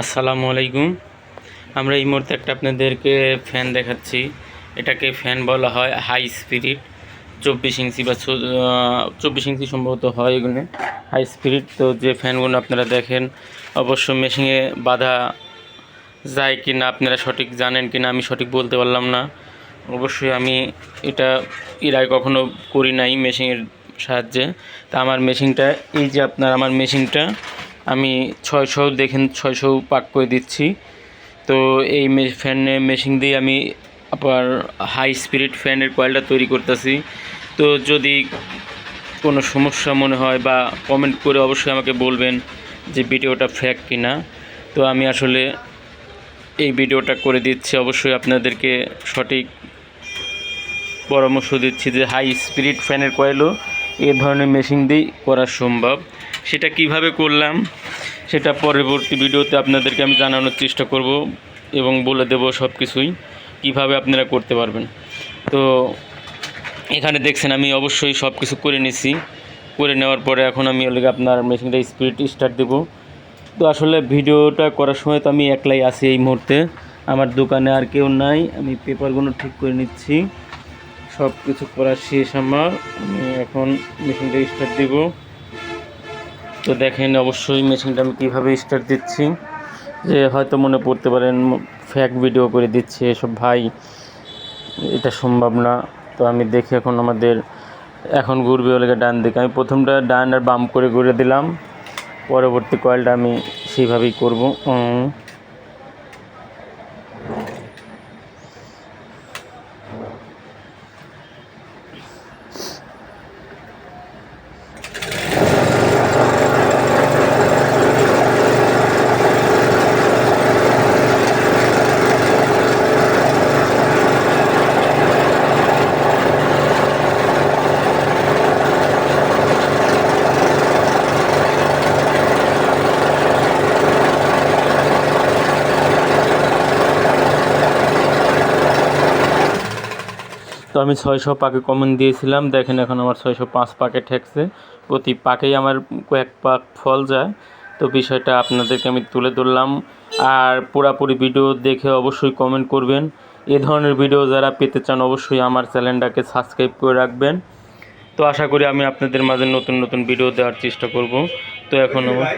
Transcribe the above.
আসসালামু আলাইকুম। আমরা এই মুহূর্তে একটা আপনাদেরকে ফ্যান দেখাচ্ছি। এটাকে ফ্যান বলা হয় হাই স্পিরিট চব্বিশ ইঞ্চি বা চব্বিশ ইঞ্চি সম্ভবত হয় এগুলো। হাই স্পিরিট তো যে ফ্যানগুলো আপনারা দেখেন অবশ্য মেশিনে বাধা যায় কি না আপনারা সঠিক জানেন কি না আমি সঠিক বলতে পারলাম না। অবশ্যই আমি এটা এর আগে কখনো করি নাই মেশিনের সাহায্যে। তা আমার মেশিনটা এই যে আপনার আমার মেশিনটা আমি ছয়শো, দেখেন ছয়শো পাক করে দিচ্ছি। তো এই মে- ফ্যানে মেশিন দিয়ে আমি আবার হাই স্পিরিট ফ্যানের কয়েলটা তৈরি করতেছি। তো যদি কোনো সমস্যা মনে হয় বা কমেন্ট করে অবশ্যই আমাকে বলবেন যে ভিডিওটা ফ্যাক কিনা। তো আমি আসলে এই ভিডিওটা করে দিচ্ছি। অবশ্যই আপনাদেরকে সঠিক পরামর্শ দিচ্ছি যে হাই স্পিরিট ফ্যানের কয়েলও এ ধরনের মেশিন দিয়েই করা সম্ভব। সেটা কীভাবে করলাম, সেটা পরবর্তী ভিডিওতে আপনাদেরকে আমি জানানোর চেষ্টা করব এবং বলে দেব সব কিছুই কীভাবে আপনারা করতে পারবেন। তো, এখানে দেখছেন আমি অবশ্যই সব কিছু করে নিছি। করে নেওয়ার পরে এখন আমি ওগুলোকে আপনার মেশিনটা স্পিড স্টার্ট দেবো। তো আসলে ভিডিওটা করার সময় তো আমি একলাই আছি এই মুহূর্তে। আমার দোকানে আর কেউ নাই, আমি পেপারগুলো ঠিক করে নিচ্ছি। সব কিছু করা শেষ আমার। আমি এখন মেশিনটা স্টার্ট দিব। তো দেখেন, অবশ্যই মেশিনটা আমি কীভাবে স্টার্ট দিচ্ছি। যে হয়তো মনে পড়তে পারেন ফ্যাক ভিডিও করে দিচ্ছে এসব ভাই। এটা সম্ভব না। তো আমি দেখি এখন আমাদের, এখন ঘুরবে ওলেকে ডান দিকে। আমি প্রথমটা ডান আর বাম করে ঘুরে দিলাম। পরবর্তী কয়েলটা আমি সেইভাবেই করব। তো আমি ছয়শো পাকে কমন দিয়েছিলাম। দেখেন এখন আমার ছয়শো পাঁচ পাকে ঠেকছে। প্রতি পাকেই আমার কয়েক পাক ফল যায়। তো বিষয়টা আপনাদেরকে আমি তুলে ধরলাম। আর পুরাপুরি ভিডিও দেখে অবশ্যই কমেন্ট করবেন। এ ধরনের ভিডিও যারা পেতে চান অবশ্যই আমার চ্যানেলটাকে সাবস্ক্রাইব করে রাখবেন। তো আশা করি আমি আপনাদের মাঝে নতুন নতুন ভিডিও দেওয়ার চেষ্টা করব। তো এখন আমার